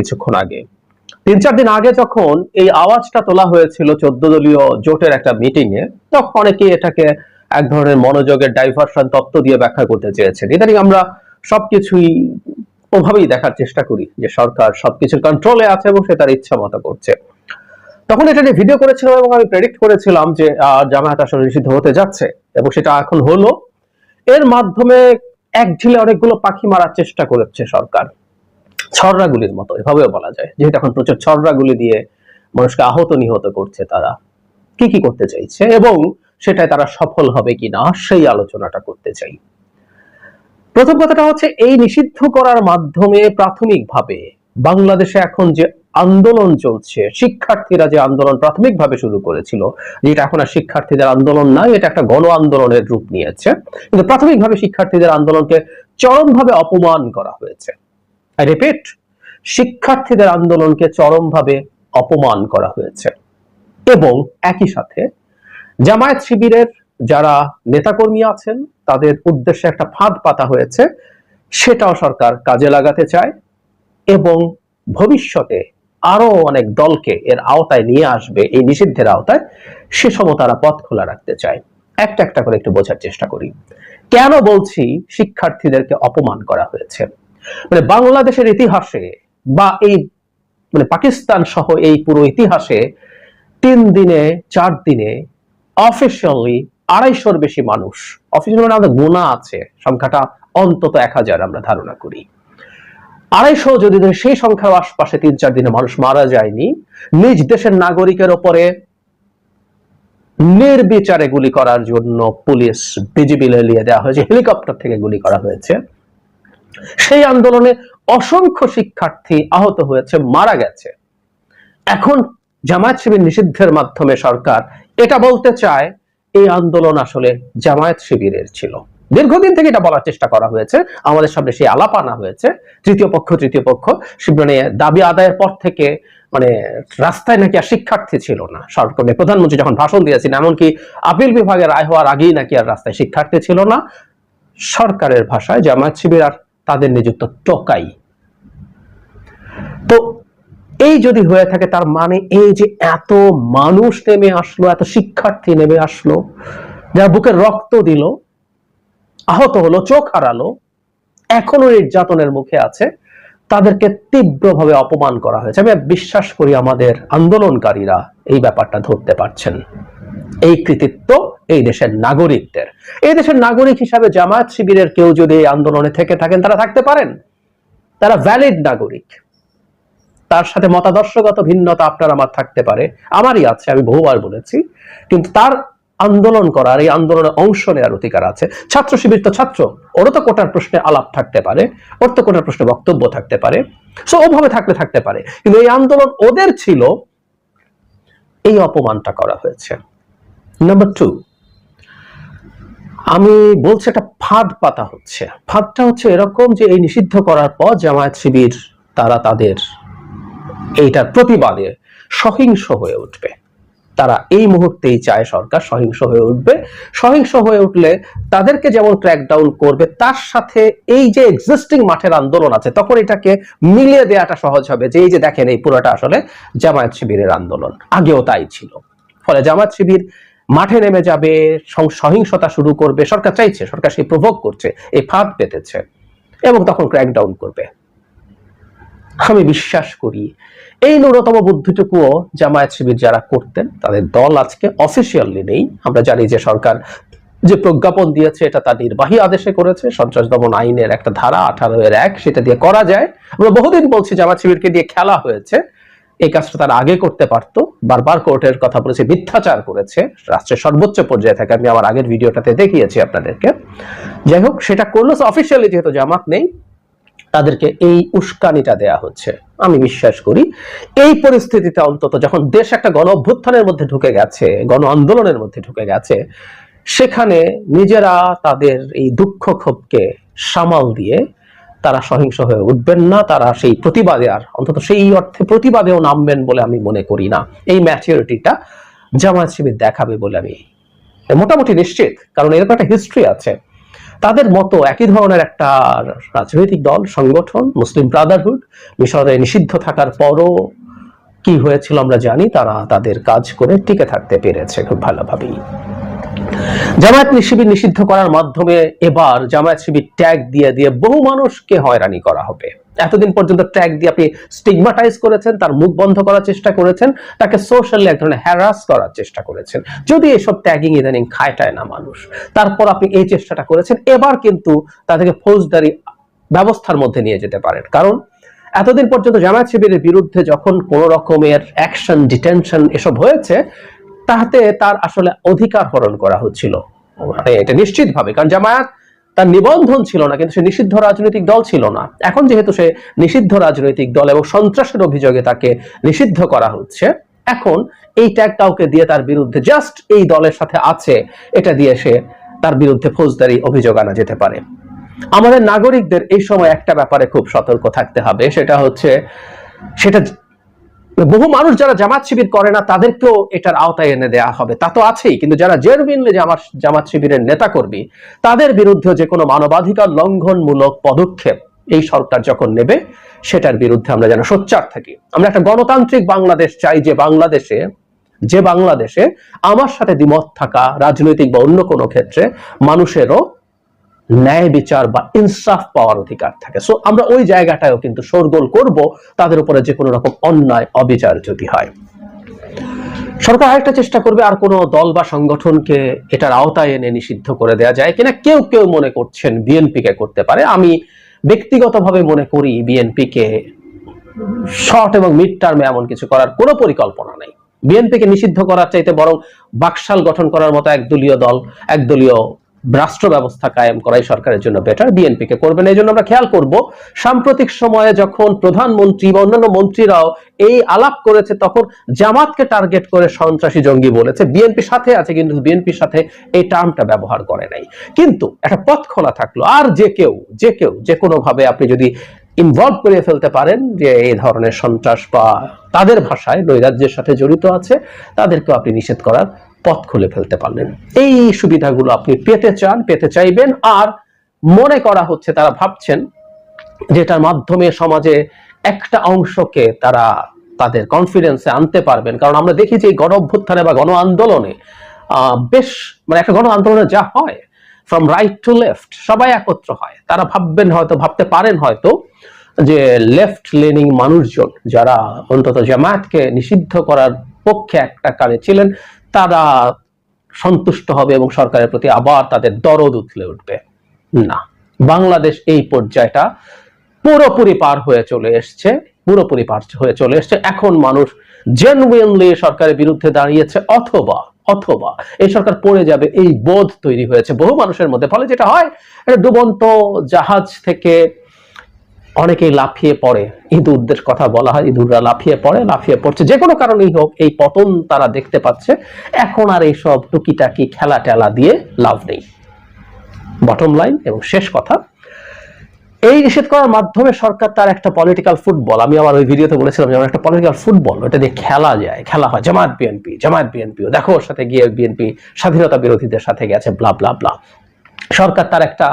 কিছুক্ষণ আগে। তিন চার দিন আগে যখন এই আওয়াজটা তোলা হয়েছিল চোদ্দ দলীয় জোটের একটা মিটিং এ, তখন অনেকে এটাকে এক ধরনের মনোযোগের ডাইভার্সন তত্ত্ব দিয়ে ব্যাখ্যা করতে চেয়েছেন। ইদানিং আমরা সবকিছুই ওভাবেই দেখার চেষ্টা করি যে সরকার সবকিছুর কন্ট্রোলে আছে এবং সে তার ইচ্ছা মতো করছে। তখন এটা নিয়ে ভিডিও করেছিলাম এবং আমি প্রেডিক্ট করেছিলাম যে জামায়াত আসলে নিষিদ্ধ হতে যাচ্ছে এবং সেটা এখন হলো। এর মাধ্যমে এক ঢিলে অনেকগুলো পাখি মারার চেষ্টা করেছে সরকার। ছড়রাগুলির মতো, এভাবেও বলা যায়। যেহেতু এখন প্রচুর ছড়রাগুলি দিয়ে মানুষকে আহত নিহত করছে তারা, কি কি করতে চাইছে এবং সেটাই তারা সফল হবে কিনা সেই আলোচনাটা করতে চাই। প্রথম কথাটা হচ্ছে, এই নিষিদ্ধ করার মাধ্যমে প্রাথমিকভাবে বাংলাদেশে এখন যে আন্দোলন চলছে, শিক্ষার্থীরা যে আন্দোলন প্রাথমিকভাবে শুরু করেছিল, যেটা এখন আর শিক্ষার্থীদের আন্দোলন নয় এটা একটা গণ আন্দোলনের রূপ নিয়েছে। কিন্তু প্রাথমিকভাবে শিক্ষার্থীদের আন্দোলনকে চরমভাবে অপমান করা হয়েছে। রিপিট শিক্ষার্থীদের আন্দোলনকে চরমভাবে অপমান করা হয়েছে। এবং একই সাথে জামায়াত শিবিরের যারা নেতাকর্মী আছেন, তাদের উদ্দেশ্যে একটা ফাঁদ পাতা হয়েছে। সেটাও সরকার কাজে লাগাতে চায় এবং ভবিষ্যতে আরও অনেক দলকে এর আওতায় নিয়ে আসবে, এই নিষিদ্ধের আওতায়। সে সময় তারা পথ খোলা রাখতে চায়। একটা একটা করে একটু বোঝার চেষ্টা করি। কেন বলছি শিক্ষার্থীদেরকে অপমান করা হয়েছে? মানে বাংলাদেশের ইতিহাসে বা এই মানে পাকিস্তান সহ এই পুরো ইতিহাসে তিন দিনে, চার দিনে অফিসিয়ালি আড়াইশোর বেশি মানুষ অফিসিয়াল মানে আমাদের গোনা আছে, সংখ্যাটা অন্তত এক হাজার আমরা ধারণা করি। আড়াইশো যদি সেই সংখ্যার আশপাশে তিন, চার দিনে মানুষ মারা যায়নি, নিজ দেশের নাগরিকের ওপরে নির্বিচারে গুলি করার জন্য পুলিশ, বিজিবি লেলিয়ে দেওয়া হয়েছে, হেলিকপ্টার থেকে গুলি করা হয়েছে। সেই আন্দোলনে অসংখ্য শিক্ষার্থী আহত হয়েছে, মারা গেছে। এখন জামায়াত শিবির নিষিদ্ধের মাধ্যমে সরকার এটা বলতে চায়, এই আন্দোলন আসলে জামায়াত শিবিরের ছিল। দীর্ঘদিন থেকে এটা বলার চেষ্টা করা হয়েছে, আমাদের সামনে সেই আলাপ আনা হয়েছে। তৃতীয় পক্ষ তৃতীয় পক্ষ মানে দাবি আদায়ের পর থেকে মানে রাস্তায় নাকি আর শিক্ষার্থী ছিল না। সরকার মানে প্রধানমন্ত্রী যখন ভাষণ দিয়েছেন, এমনকি আপিল বিভাগের রায় হওয়ার আগেই নাকি আর রাস্তায় শিক্ষার্থী ছিল না। সরকারের ভাষায় জামায়াত শিবির আর তাদের নিযুক্ত টোকাই। তো এই যদি হয়ে থাকে, তার মানে এই যে এত মানুষ নেমে আসলো, এত শিক্ষার্থী নেমে আসলো, যারা বুকের রক্ত দিল, আহত হলো, চোখ হারালো, এখনও নির্যাতনের মুখে আছে, তাদেরকে তীব্রভাবে অপমান করা হয়েছে। আমি বিশ্বাস করি আমাদের আন্দোলনকারীরা এই ব্যাপারটা ধরতে পারছেন। এই কৃতিত্ব এই দেশের নাগরিকদের। এই দেশের নাগরিক হিসাবে জামায়াত শিবিরের কেউ যদি এই আন্দোলনে থেকে থাকেন, তারা থাকতে পারেন। তারা ভ্যালিড নাগরিক। তার সাথে মতাদর্শগত ভিন্নতা আপনার আমার থাকতে পারে। আমারই আছে, আমি বহুবার বলেছি। কিন্তু তার আন্দোলন করার, এই আন্দোলনে অংশ নেওয়ার অধিকার আছে। ছাত্র শিবির তো ছাত্র। ওরও তো কোটার প্রশ্নে আলাপ থাকতে পারে। ওর তো কোটার প্রশ্নে বক্তব্য থাকতে পারে। সো ওভাবে থাকলে থাকতে পারে। কিন্তু এই আন্দোলন ওদের ছিল। এই অপমানটা করা হয়েছে। নাম্বার টু আমি বলছি একটা ফাঁদ পাতা হচ্ছে। ফাঁদটা হচ্ছে এরকম যে এই নিষিদ্ধ করার পর জামায়াত শিবির, তারা তাদের এইটার প্রতিবাদে সহিংস হয়ে উঠবে। তারা এই মুহূর্তেই চায় সরকার সহিংস হয়ে উঠবে। সহিংস হয়ে উঠলে তাদেরকে যেমন ক্র্যাকডাউন করবে, তার সাথে এই যে এক্সিস্টিং মাঠের আন্দোলন আছে, তখন এটাকে মিলিয়ে দেওয়াটা সহজ হবে যে এই যে দেখেন এই পুরোটা আসলে জামায়াত শিবিরের আন্দোলন। আগেও তাই ছিল। ফলে জামায়াত শিবির মাঠে নেমে যাবে সহিংসতা শুরু করবে, সরকার চাইছে, সরকার সেই প্রভোগ করছে, এই ফাঁদ পেতেছে এবং তখন ক্র্যাকডাউন করবে। আমি বিশ্বাস করি, এই ন্যূনতম বুদ্ধিটুকুও জামায়াত শিবির যারা করতেন, তাদের দল আজকে অফিসিয়ালি নেই। আমরা জানি যে সরকার যে প্রজ্ঞাপন দিয়েছে, এটা তার নির্বাহী আদেশে করেছে, সন্ত্রাস দমন আইনের একটা ধারা, আঠারো এর এক, সেটা দিয়ে করা যায়। আমরা বহুদিন বলছি জামায়াত শিবিরকে দিয়ে খেলা হয়েছে। এই কাজটা তারা আগে করতে পারতো। বারবার কোর্টের কথা বলেছে, মিথ্যাচার করেছে। রাষ্ট্রের সর্বোচ্চ পর্যায়ে থাকে, আমি আমার আগের ভিডিওটাতে দেখিয়েছি আপনাদেরকে। যাই হোক, সেটা করল। অফিসিয়ালি যেহেতু জামাত নেই, তাদেরকে এই উস্কানিটা দেয়া হচ্ছে। আমি বিশ্বাস করি, এই পরিস্থিতিতে অন্তত যখন দেশ একটা গণ অভ্যুত্থানের মধ্যে ঢুকে গেছে, গণ আন্দোলনের মধ্যে ঢুকে গেছে, সেখানে নিজেরা তাদের এই দুঃখ ক্ষোভকে সামাল দিয়ে তারা সহিংস হয়ে উঠবেন না, তারা সেই প্রতিবাদে আর অন্তত সেই অর্থে প্রতিবাদেও নামবেন বলে আমি মনে করি না। এই ম্যাচিউরিটিটা জামায়াত শিবির দেখাবে বলে আমি মোটামুটি নিশ্চিত, কারণ এরকম একটা হিস্ট্রি আছে। তাদের মতো একই ধরনের একটা রাজনৈতিক দল, সংগঠন মুসলিম ব্রাদারহুড মিশরে নিষিদ্ধ থাকার পরও কি হয়েছিল আমরা জানি, তারা তাদের কাজ করে টিকে থাকতে পেরেছে খুব ভালোভাবেই। জামায়াত শিবির নিষিদ্ধ করার মাধ্যমে এবার জামায়াত শিবির ট্যাগ দিয়ে দিয়ে বহু মানুষকে হয়রানি করা হবে। এতদিন পর্যন্ত ট্যাগ দিয়ে আপনি স্টিগমাটাইজ করেছেন, তার মুখ বন্ধ করার চেষ্টা করেছেন, তাকে সোশ্যালি এক ধরনের হ্যারাস করার চেষ্টা করেছেন। যদি এসব ট্যাগিং ইদানিং খায়টায় না মানুষ, তারপর আপনি এই চেষ্টাটা করেছেন, এবার কিন্তু তাদেরকে ফৌজদারি ব্যবস্থার মধ্যে নিয়ে যেতে পারেন। কারণ এতদিন পর্যন্ত জামায়াত শিবিরের বিরুদ্ধে যখন কোন রকমের অ্যাকশন ডিটেনশন এসব হয়েছে তাহাতে তার আসলে অধিকার হরণ করা হচ্ছিল। মানে এটা নিশ্চিতভাবে কারণ জামায়াত তার নিবন্ধন ছিল না কিন্তু সে নিষিদ্ধ রাজনৈতিক দল ছিল না। এখন যেহেতু সে নিষিদ্ধ রাজনৈতিক দল এবং সন্ত্রাসের অভিযোগে তাকে নিষিদ্ধ করা হচ্ছে এখন এই ট্যাগ কাউকে দিয়ে তার বিরুদ্ধে জাস্ট এই দলের সাথে আছে এটা দিয়ে সে তার বিরুদ্ধে ফৌজদারি অভিযোগ আনা যেতে পারে। আমাদের নাগরিকদের এই সময় একটা ব্যাপারে খুব সতর্ক থাকতে হবে সেটা হচ্ছে সেটা বহু মানুষ যারা জামাত শিবির করে না, তাদেরকেও এটার আওতায় এনে দেওয়া হবে। তা তো আছেই, কিন্তু যারা জেরবিনলে জামাত জামাত শিবিরের নেতা কর্মী তাদের বিরুদ্ধে যে কোনো মানবাধিকার লঙ্ঘনমূলক পদক্ষেপ এই সরকার যখন নেবে, সেটার বিরুদ্ধে আমরা যেন সোচ্চার থাকি। আমরা একটা গণতান্ত্রিক বাংলাদেশ চাই যে বাংলাদেশে যে বাংলাদেশে আমার সাথে দ্বিমত থাকা রাজনৈতিক বা অন্য কোনো ক্ষেত্রে মানুষেরও ন্যায় বিচার বা ইনসাফ পাওয়ার অধিকার থাকে। সো আমরা ওই জায়গাটায়ও কিন্তু শোরগোল করব, তাদের উপরে যে কোনো রকম অন্যায়, অবিচার যদি হয়। সরকার আরেকটা চেষ্টা করবে, আর কোনো দল বা সংগঠনকে এটার আওতায় এনে নিষিদ্ধ করে দেওয়া যায় কিনা, কেউ কেউ মনে করছেন বিএনপিকে করতে পারে। আমি ব্যক্তিগতভাবে মনে করি বিএনপিকে শর্ট এবং মিড টার্মে এমন কিছু করার কোনো পরিকল্পনা নেই। বিএনপিকে নিষিদ্ধ করার চাইতে বরং বাকশাল গঠন করার মতো একদলীয় দল, একদলীয় রাষ্ট্র ব্যবস্থা কায়েম করাই সরকারের জন্য বেটার বিএনপি কে করবেন এই জন্য আমরা খেয়াল করব, সাম্প্রতিক সময়ে যখন প্রধানমন্ত্রী বা অন্যান্য মন্ত্রীরাও এই আলাপ করেছে, তখন জামাতকে টার্গেট করে সন্ত্রাসী জঙ্গি বলেছে। বিএনপি সাথে আছে, কিন্তু বিএনপির সাথে এই টার্মটা ব্যবহার করে নাই। কিন্তু একটা পথ খোলা থাকল, আর যে কেউ যে কেউ, যে কোনো ভাবে আপনি যদি ইনভলভ করে ফেলতে পারেন যে এই ধরনের সন্ত্রাস বা তাদের ভাষায় নৈরাজ্যের সাথে জড়িত আছে, তাদেরকেও আপনি নিষেধ করার পথ খুলে ফেলতে পারলেন। এই সুবিধাগুলো আপনি পেতে চান, পেতে চাইবেন, আর মনে করা হচ্ছে তারা ভাবছেন যেটার মাধ্যমে সমাজে একটা অংশকে তারা তাদের কনফিডেন্সে আনতে পারবেন। কারণ আমরা দেখি যে গণ অভ্যুত্থানে বা গণ আন্দোলনে বেশ মানে একটা গণ আন্দোলনে যা হয় ফ্রম রাইট টু লেফট সবাই একত্র হয়। তারা ভাববেন হয়তো, ভাবতে পারেন হয়তো যে লেফট লেনিং মানুষজন যারা অন্তত জামায়াতকে নিষিদ্ধ করার পক্ষে একটা কালে ছিলেন তারা সন্তুষ্ট হবে এবং সরকারের প্রতি আবার তাদের দরদ উঠলে উঠবে। না। বাংলাদেশ এই পর্যায়টা পুরোপুরি পার হয়ে চলে এসছে, পুরোপুরি পার হয়ে চলে এসছে। এখন মানুষ জেনুইনলি সরকারের বিরুদ্ধে দাঁড়িয়েছে অথবা অথবা এই সরকার পড়ে যাবে এই বোধ তৈরি হয়েছে বহু মানুষের মধ্যে। ফলে যেটা হয় একটা ডুবন্ত জাহাজ থেকে অনেকেই লাফিয়ে পড়ে। ইঁদুরদের কথা বলা হয়, ইঁদুররা লাফিয়ে পড়ে, লাফিয়ে পড়ছে। যে কোনো কারণেই হোক, এই পতন তারা দেখতে পাচ্ছে। এখন আর এইসব টুকিটাকি খেলা টেলা দিয়ে লাভ নেই। বটম লাইন এবং শেষ কথা, এই নিষেধ করার মাধ্যমে সরকার তার একটা পলিটিক্যাল ফুটবল আমি আমার ওই ভিডিওতে বলেছিলাম যেমন একটা পলিটিক্যাল ফুটবল ওটা দিয়ে খেলা যায়। খেলা হয়, জামায়াত বিএনপি জামায়াত বিএনপি দেখো ওর সাথে গিয়ে বিএনপি স্বাধীনতা বিরোধীদের সাথে গেছে ব্লা ব্লা ব্লা সরকার তার একটা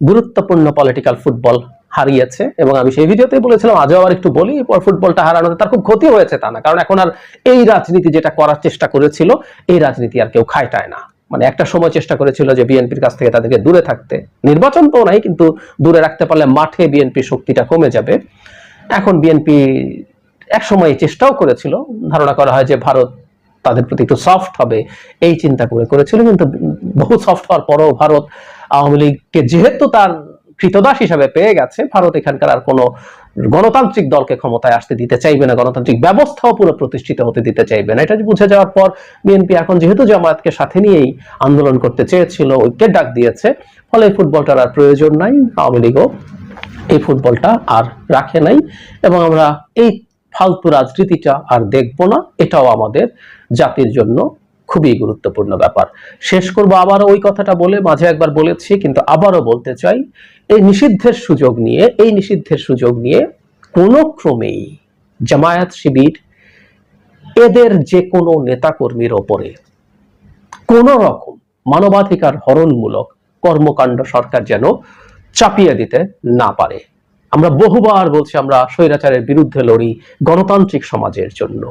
গুরুত্বপূর্ণ পলিটিক্যাল ফুটবল হারিয়েছে এবং আমি সেই ভিডিওতে বলেছিলাম, আজও আবার একটু বলি, এরপর ফুটবলটা হারানোতে তার খুব ক্ষতি হয়েছে তা না, কারণ এখন আর এই রাজনীতি যেটা করার চেষ্টা করেছিল, এই রাজনীতি আর কেউ খাইটায় না। মানে একটা সময় চেষ্টা করেছিল যে বিএনপির কাছ থেকে তাদেরকে দূরে থাকতে, নির্বাচন তো নাই, কিন্তু দূরে রাখতে পারলে মাঠে বিএনপির শক্তিটা কমে যাবে। এখন বিএনপি এক সময় চেষ্টাও করেছিল, ধারণা করা হয় যে ভারত তাদের প্রতি একটু সফট হবে, এই চিন্তা করে করেছিল, কিন্তু বহু সফট হওয়ার পরও ভারত আওয়ামী লীগকে যেহেতু তার কৃতদাস হিসাবে পেয়ে গেছে। ভারত এখানকার আর কোনো গণতান্ত্রিক দলকে ক্ষমতায় আসতে দিতে চাইবে না, গণতান্ত্রিক ব্যবস্থাও পুরো প্রতিষ্ঠিত হতে দিতে চাইবে না। এটা বুঝে যাওয়ার পর বিএনপি এখন যেহেতু জামায়াতকে সাথে নিয়েই আন্দোলন করতে চেয়েছিল, ঐক্যের ডাক দিয়েছে, ফলে এই ফুটবলটার আর প্রয়োজন নাই। আওয়ামী লীগও এই ফুটবলটা আর রাখে নাই এবং আমরা এই ফালতু রাজনীতিটা আর দেখব না। এটাও আমাদের জাতির জন্য খুবই গুরুত্বপূর্ণ ব্যাপার। শেষ করব আবারও ওই কথাটা বলে, মাঝে একবার বলেছি, কিন্তু আবারও বলতে চাই, এই নিষিদ্ধের সুযোগ নিয়ে, এই নিষিদ্ধের সুযোগ নিয়ে কোনো ক্রমেই জামায়াত শিবির এদের যে কোনো নেতাকর্মীর ওপরে কোন রকম মানবাধিকার হরণমূলক কর্মকাণ্ড সরকার যেন চাপিয়ে দিতে না পারে। আমরা বহুবার বলছি, আমরা স্বৈরাচারের বিরুদ্ধে লড়ি গণতান্ত্রিক সমাজের জন্য।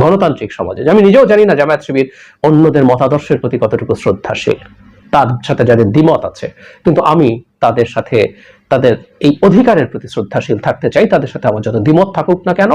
গণতান্ত্রিক সমাজে। আমি নিজেও জানি না জামায়াত শিবির অন্যদের মতাদর্শের প্রতি কতটুকু শ্রদ্ধাশীল। তার সাথে যাদের দ্বিমত আছে। কিন্তু আমি তাদের সাথে, তাদের এই অধিকারের প্রতি শ্রদ্ধাশীল থাকতে চাই। তাদের সাথে আমার যত দ্বিমত থাকুক না কেন